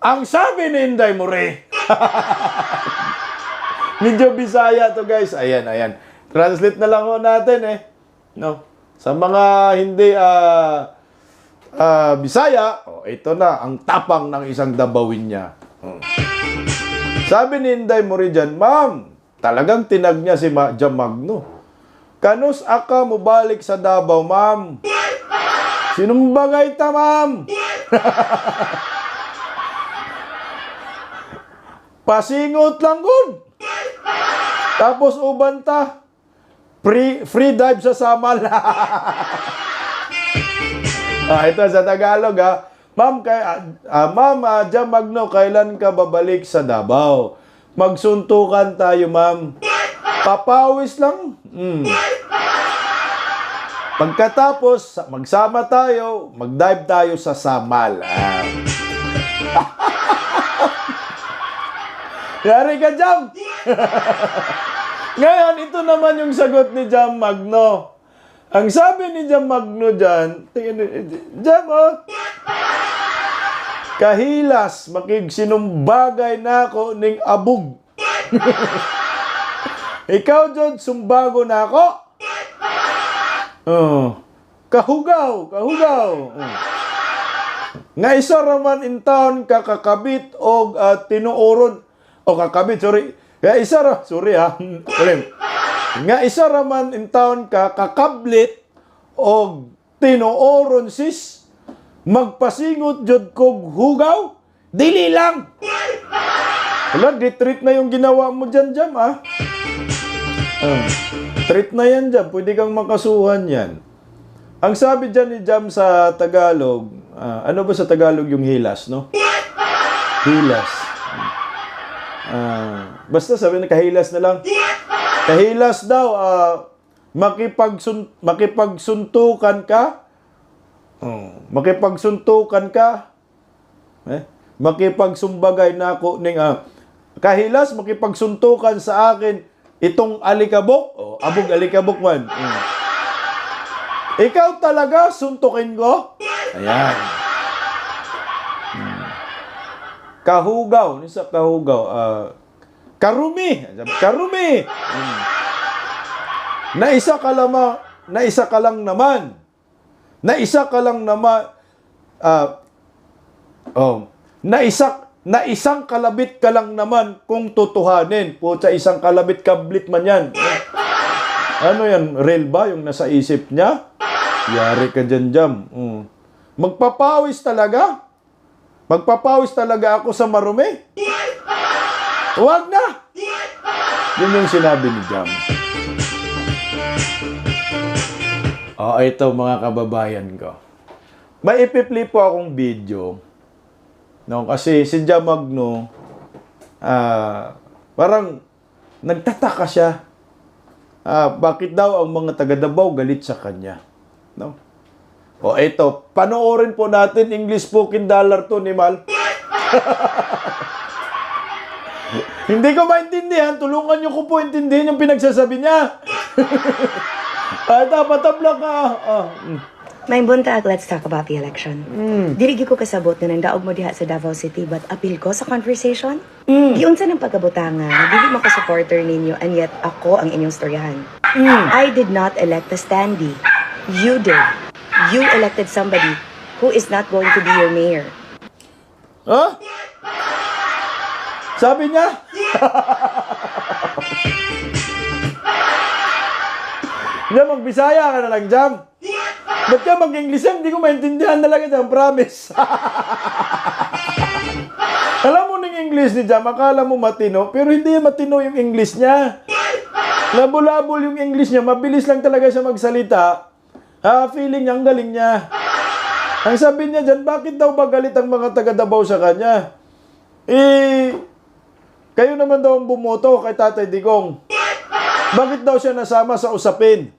Ang sabi ni Inday More. Medyo Bisaya to guys. Ayan, ayan. Translate na lang ho natin eh. No. Sa mga hindi ah ah, Bisaya, oh, ito na ang tapang ng isang dabawin niya. Hmm. Sabi ni Inday More dyan, Ma'am, talagang tinag niya si Ma Jam Magno. Kanus aka mo balik sa Davao, ma'am? Sinumbagay ta, ma'am? Pasingot lang gud. Tapos uban ta. Free, free dive sa Samal. ah, ito sa Tagalog ha. Ma'am, kay, ah, ma'am, ah, Jam Magno, kailan ka babalik sa Davao? Magsuntukan tayo, ma'am. Papawis lang. Mm. Pagkatapos, magsama tayo, mag-dive tayo sa Samal. Ah. Yari ka, Jam! Ngayon, ito naman yung sagot ni Jam Magno. Ang sabi ni Jam Magno dyan, ni- Jam, oh, kahilas, makigsinumbagay na ako ning abog. Ikaw, Jod, sumbago na ako. Oh. Kahugaw, kahugaw. Oh. Nga isa raman in town kakakabit o uh, tinuoron o kakabit sorry. Nga isa ra sorry ha. Ulim. Nga isa raman in town kakakablit o tinuoron sis magpasingot jud kog hugaw dili lang. Wala, di-treat na yung ginawa mo dyan, Jam, ah. Ah, treat na yan, Jam. Pwede kang makasuhan yan. Ang sabi dyan ni Jam sa Tagalog, ah, ano ba sa Tagalog yung hilas, no? Hilas. Ah, basta sabi na kahilas na lang. Kahilas daw, ah, makipagsun makipagsuntukan ka. Oh, makipagsuntukan ka. Eh, makipagsumbagay na ako ning ah, kahilas makipagsuntukan sa akin itong alikabok. Oh, abog alikabok man. Mm. Ikaw talaga suntukin ko? Ayan. Kahugaw, ni sa kahugaw. ah, karumi, karumi. Mm. Na isa ka lamang, na isa ka lang naman. Na isa ka lang naman ah, Oh, na isa na isang kalabit ka lang naman kung tutuhanin. Pucha, isang kalabit kablit man yan. Ano yan? Real ba yung nasa isip niya? Yari ka dyan, Jam. Mm. Magpapawis talaga? Magpapawis talaga ako sa marumi? Huwag na! Yun yung sinabi ni Jam. Oh, ito mga kababayan ko. May ipiplay po akong video No, kasi si Jamagno, ah, parang nagtataka siya. Ah, bakit daw ang mga taga Davao galit sa kanya? No? O eto, panoorin po natin English spoken dollar to ni Mal. Hindi ko maintindihan. Tulungan niyo ko po intindihin yung pinagsasabi niya. ah, dapat tabla ka. Ah, mm. May buntag, let's talk about the election. Dili gyud ko kasabot na nang daog mo diha sa Davao City but appeal ko sa conversation. Giunsa ng pagkabutanga dili mo supporter ninyo and yet ako ang inyong storyahan. I did not elect a standee. You did. You elected somebody who is not going to be your mayor. Ha? Sabi niya? Jam, magbisaya ka na lang, Jam. Ba't ka mag-English yan? Hindi ko maintindihan talaga, Jam. Promise. Alam mo ng English ni Jam, akala mo matino, pero hindi matino yung English niya. Labulabol yung English niya, mabilis lang talaga siya magsalita. Ha, feeling niya, ang galing niya. Ang sabi niya dyan, bakit daw ba galit ang mga taga Davao sa kanya? Eh, kayo naman daw ang bumoto kay Tatay Digong. Bakit daw siya nasama sa usapin?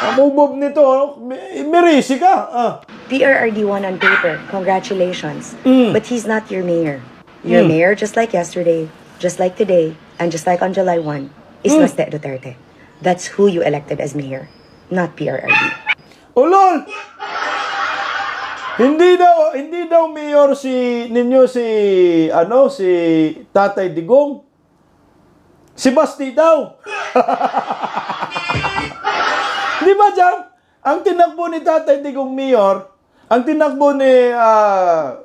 Ang ubob nito, may- merisi ka. Ah. PRRD won on paper. Congratulations. Mm. But he's not your mayor. Your Mm. mayor, just like yesterday, just like today, and just like on July 1, is Mm. Laste Duterte. That's who you elected as mayor, not PRRD. Ulol! Hindi daw, hindi daw mayor si ninyo si ano si Tatay Digong. Si Basti daw. Di ba, Jam? Ang tinakbo ni Tatay Digong mayor, ang tinakbo ni ah,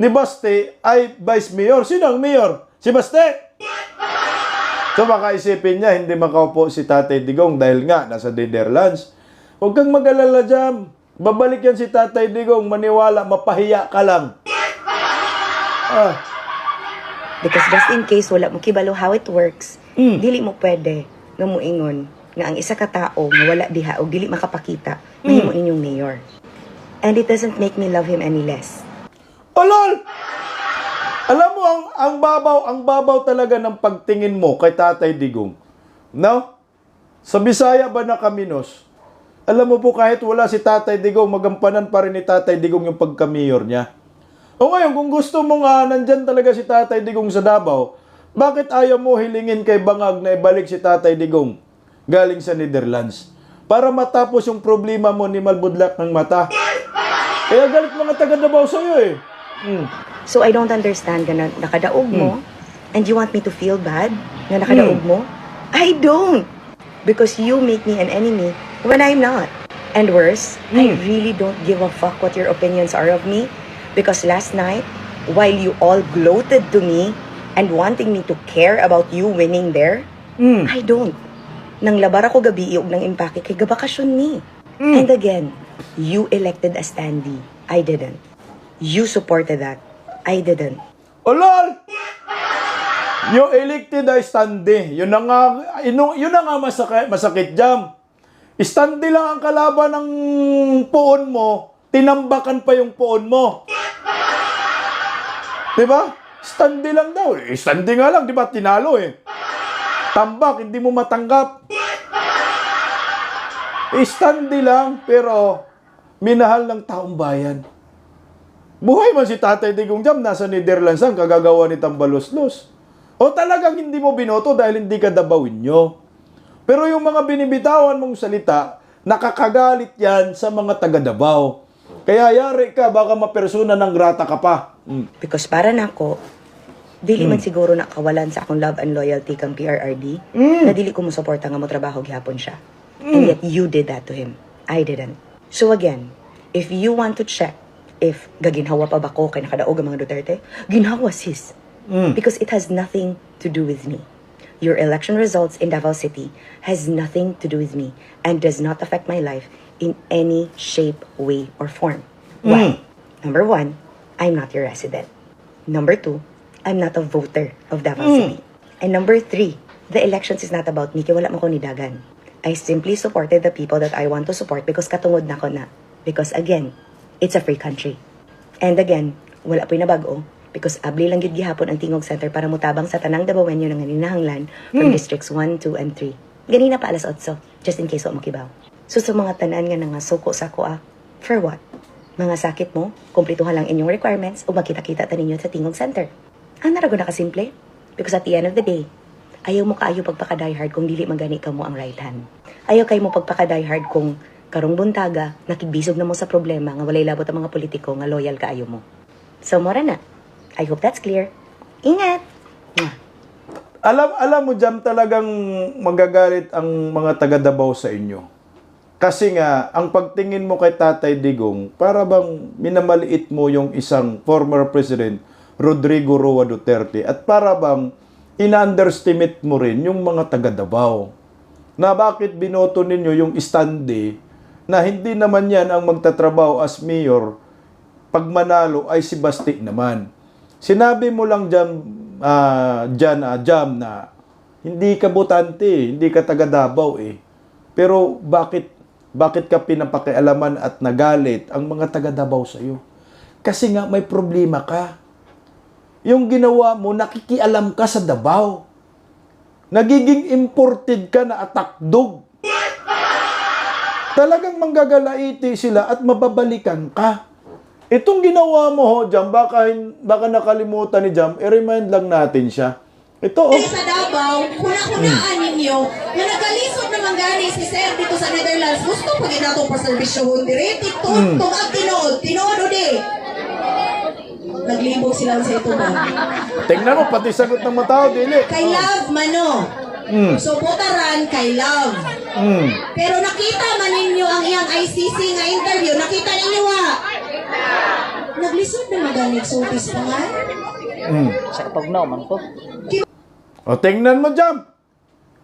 ni Basti ay vice mayor. Sino ang mayor? Si Basti. So baka isipin niya hindi makaupo si Tatay Digong dahil nga nasa Netherlands. Huwag kang mag-alala Jam. Babalik yan si Tatay Digong. Maniwala, mapahiya ka lang. Ah, Because just in case wala mo kibalo how it works, Mm. dili mo pwede nga muingon nga ang isa ka tao nga wala diha o dili makapakita mahimo ninyong mayor. And it doesn't make me love him any less. Olol! Alam mo, ang, ang babaw, ang babaw talaga ng pagtingin mo kay Tatay Digong. No? Sa Bisaya ba na kaminos? Alam mo po, kahit wala si Tatay Digong, magampanan pa rin ni Tatay Digong yung pagka-mayor niya. O ngayon, kung gusto mo nga, nandyan talaga si Tatay Digong sa Davao, bakit ayaw mo hilingin kay Bangag na ibalik si Tatay Digong galing sa Netherlands? Para matapos yung problema mo ni Malbudlak ng mata. Kaya galit mga taga Davao sa'yo eh. Hmm. So I don't understand na nakadaog mo and you want me to feel bad na nakadaog mo? I don't! Because you make me an enemy when I'm not. And worse, I really don't give a fuck what your opinions are of me because last night, while you all gloated to me and wanting me to care about you winning there, Mm. I don't. Nang labar ako gabi iog ng impake kay gabakasyon ni. And again, you elected a standee. I didn't. You supported that. I didn't. Olol! Yung elected ay standi. Yun na nga, yun na nga masakit, masakit jam. Standi lang ang kalaban ng puon mo, tinambakan pa yung puon mo. Di ba? Standi lang daw. Eh, standi nga lang, di ba? Tinalo eh. Tambak, hindi mo matanggap. Eh, standi lang, pero minahal ng taong bayan. Buhay man si Tatay Digong Jam, nasa Netherlands ang kagagawa ni Tambaloslos. O talagang hindi mo binoto dahil hindi ka dabawin nyo. Pero yung mga binibitawan mong salita, nakakagalit yan sa mga taga Davao. Kaya yari ka, baka mapersona ng grata ka pa. Mm. Because para na ako, dili man siguro nakawalan sa akong love and loyalty kang PRRD, Mm. na dili ko mo suporta nga mo trabaho gihapon siya. And yet you did that to him. I didn't. So again, if you want to check if gaginhawa pa ba ko kay nakadaog ang mga Duterte, ginhawa sis. Mm. Because it has nothing to do with me. Your election results in Davao City has nothing to do with me and does not affect my life in any shape, way, or form. Why? Number one, I'm not your resident. Number two, I'm not a voter of Davao City. And number three, the elections is not about me, kaya wala mo ko nidagan. I simply supported the people that I want to support because katungod na ko na. Because again, it's a free country. And again, wala po'y nabago because abli lang gid gihapon ang Tingog Center para mutabang sa tanang Dabawenyo ng ninahanglan from districts 1, 2, and 3. Ganina pa alas 8, just in case wa makibaw. So sa mga tanan nga nga suko sa ko ah, for what? Mga sakit mo, kumplituhan lang inyong requirements o magkita-kita ta ninyo sa Tingog Center. Ang narago na kasimple? Because at the end of the day, ayaw mo kaayo pagpaka-diehard kung dili magani ka mo ang right hand. Ayaw kayo mo pagpaka-diehard kung karong buntaga, nakigbisog na mo sa problema nga walay labot ang mga politiko nga loyal kaayo mo. So, mora na. I hope that's clear. Ingat! Mwah. Alam, alam mo Jam, talagang magagalit ang mga taga Davao sa inyo. Kasi nga, ang pagtingin mo kay Tatay Digong, para bang minamaliit mo yung isang former president, Rodrigo Roa Duterte, at para bang ina-underestimate mo rin yung mga taga Davao. Na bakit binoto ninyo yung stande na hindi naman yan ang magtatrabaho as mayor, pag manalo ay si Basti naman. Sinabi mo lang dyan, ah, dyan ah, Jam, na hindi ka botante, hindi ka taga Davao eh. Pero bakit bakit ka pinapakialaman at nagalit ang mga taga Davao sa iyo? Kasi nga may problema ka. Yung ginawa mo, nakikialam ka sa Davao. Nagiging imported ka na atakdog. Talagang manggagalaiti sila at mababalikan ka. Itong ginawa mo ho, Jam, baka, baka nakalimutan ni Jam, i-remind lang natin siya. Ito, oh. sa Davao, kuna-kunaan ninyo, na nagalisod naman gani si Sir dito sa Netherlands, gusto pa ginatong paservisyohon dire, Hmm. tong ang tinood, tinood o di. Naglibog sila sa ito ba? Tingnan mo, pati sagot ng mga tao, dili. Kay Love, mano. Mm. So, botaran kay Love. Mm. Pero nakita man ninyo ang iyang ICC nga interview, nakita ninyo wa. Naglisod na maganig sultis pa nga. Mm. Sa tugnaw man ko. O, tingnan mo dyan.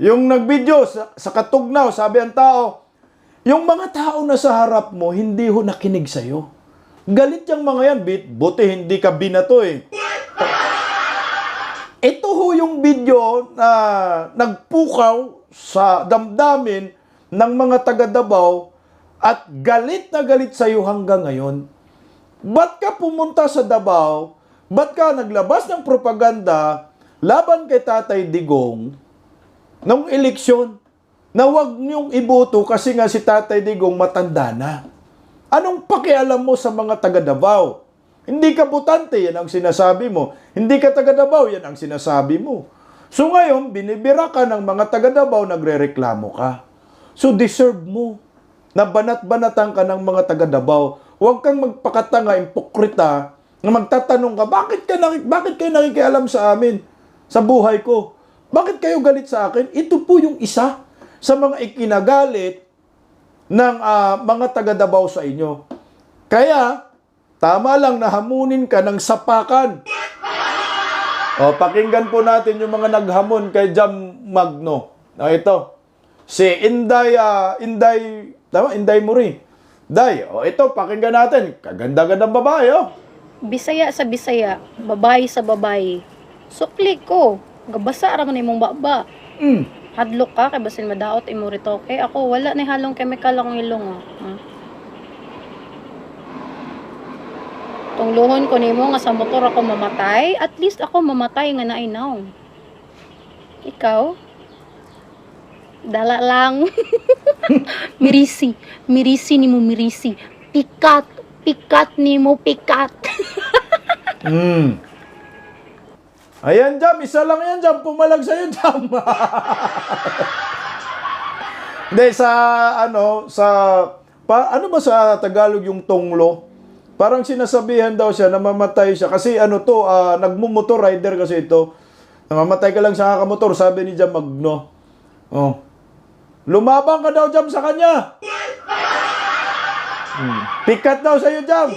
Yung nag-video sa, sa katugnaw, sabi ang tao, yung mga tao na sa harap mo, hindi ho nakinig sa'yo. Galit yung mga yan, bit, buti hindi ka binato eh. Ito ho yung video na nagpukaw sa damdamin ng mga taga Davao at galit na galit sa'yo hanggang ngayon. Ba't ka pumunta sa Davao? Ba't ka naglabas ng propaganda laban kay Tatay Digong nung eleksyon na wag niyong iboto kasi nga si Tatay Digong matanda na? Anong pakialam mo sa mga taga Davao? Hindi ka butante, yan ang sinasabi mo. Hindi ka taga Davao, yan ang sinasabi mo. So ngayon, binibira ka ng mga taga Davao, nagrereklamo ka. So deserve mo na banat-banatan ka ng mga taga Davao. Huwag kang magpakatanga, impokrita, na magtatanong ka, bakit, ka naki- bakit kayo nakikialam sa amin, sa buhay ko? Bakit kayo galit sa akin? Ito po yung isa sa mga ikinagalit ng ah, mga taga Davao sa inyo. Kaya, tama lang na hamunin ka ng sapakan. O, pakinggan po natin yung mga naghamon kay Jam Magno. O, ito. Si Inday, ah, Inday, tama? Inday Muri. Day, o ito, pakinggan natin. Kaganda-gandang babae, oh. Bisaya sa Bisaya, babae sa babae. Sukli ko, gabasa ra man imong baba. Mm. Hadlok ka kay basin madaot imo rito kay ako wala ni halong chemical ang ilong. ah. Hmm? Tunglohon ko nimo nga sa motor ako mamatay, at least ako mamatay nga nainaw. Ikaw? Dala lang. mirisi, mirisi nimo mirisi. Pikat, pikat nimo pikat. Mm. Ayan, Jam. Isa lang yan, Jam. Pumalag sa'yo, Jam. Hindi, sa ano, sa, pa, ano ba sa Tagalog yung tunglo? Parang sinasabihan daw siya na mamatay siya. Kasi ano to, ah, nagmumotor rider kasi ito. Namamatay ka lang sa kakamotor, sabi ni Jam Magno. Oh. Lumabang ka daw, Jam, sa kanya. Hmm. Pikat daw sa'yo, Jam.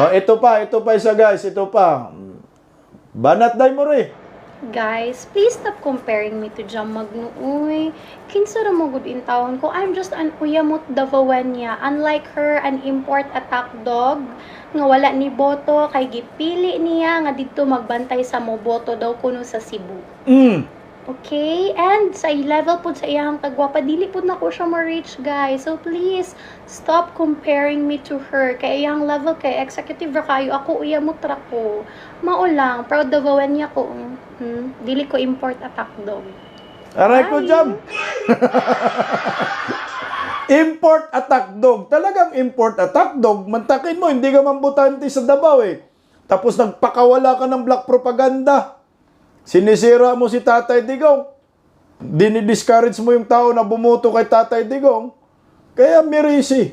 Oh, ito pa, ito pa isa guys, ito pa. Banat day mo rin. Guys, please stop comparing me to Jam Magno. Uy, kinsa ra mo gud in taon ko. I'm just an uyamot Davawanya. Unlike her, an import attack dog nga wala ni boto kay gipili niya nga didto magbantay sa mo boto daw kuno sa Cebu. Mm. Okay? And sa level po sa iyang kagwapa, dili po na ko siya ma-reach, guys. So, please, stop comparing me to her. Kay iyang level, kay executive ra kayo, ako uya mo tra ko. Mao lang, proud dawawan niya ko. Hmm? Dili ko import attack dog. Aray ko, Ay. Jam. import attack dog. Talagang import attack dog. Mantakin mo, hindi ka mambutante sa Davao eh. Tapos nagpakawala ka ng black propaganda. Sinisira mo si Tatay Digong. Dinidiscourage mo yung tao na bumoto kay Tatay Digong. Kaya mirisi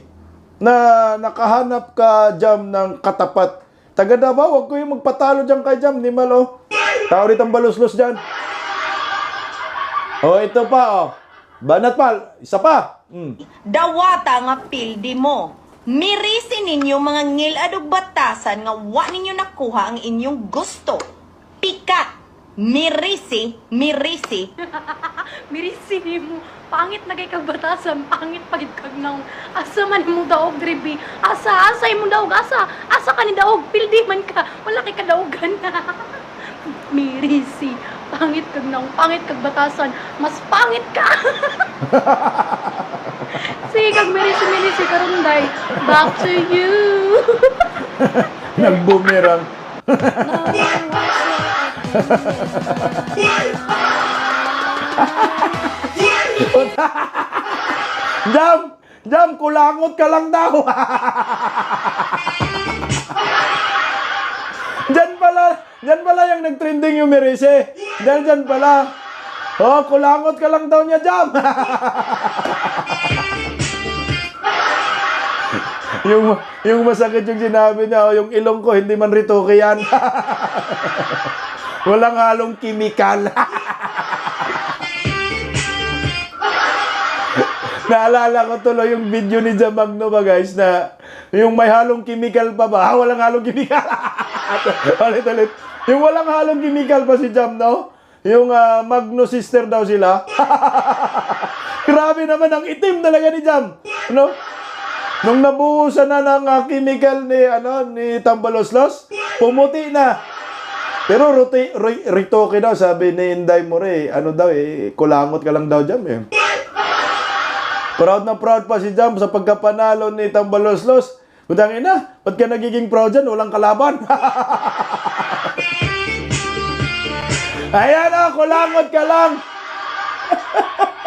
na nakahanap ka jam ng katapat. Taga Davao, wag ko yung magpatalo dyan kay Jam, ni Malo. Tao rin ang baluslos dyan. Oh, ito pa, oh. Banat pa, isa pa. Mm. Dawata nga pildi mo. Mirisi ninyo mga ngil adog batasan nga wa ninyo nakuha ang inyong gusto. Pika, mirisi, mirisi, Mirisi mo. Pangit na kay kagbatasan. Pangit pagit kag naong. Asa man mo daog, Dribi. Asa, asa mo daog, asa. Asa ka ni daog. Pildi man ka. Wala kay kadaogan na. Mirisi. Pangit kag naong. Pangit kag batasan. Mas pangit ka. Sige, kag mirisi, mirisi karunday. Back to you. Nagbumerang. Jam! Jam, kulangot ka lang daw. Diyan pala, Dyan pala yung nag-trending yung Merise. Dahil dyan pala. Oh, kulangot ka lang daw niya, Jam. yung, yung masakit yung sinabi niya, oh, yung ilong ko, hindi man ritoke yan. Walang halong kimikal. Naalala ko tuloy yung video ni Jamagno ba guys na yung may halong chemical pa ba? Ah, walang halong chemical. ulit ulit. Yung walang halong chemical pa si Jam, no? Yung ah, Magno sister daw sila. Grabe naman ang itim talaga ni Jam. No? Nung nabuhusan na ng ah, chemical ni ano ni Tambaloslos, pumuti na. Pero ruti, ri, ritoke daw, sabi ni Inday More, ano daw eh, kulangot ka lang daw Jam eh. Proud na proud pa si Jam sa pagkapanalo ni Tambaloslos. Utang ina, ba't ka nagiging proud dyan? Walang kalaban. Ayan na, kulangot ka lang.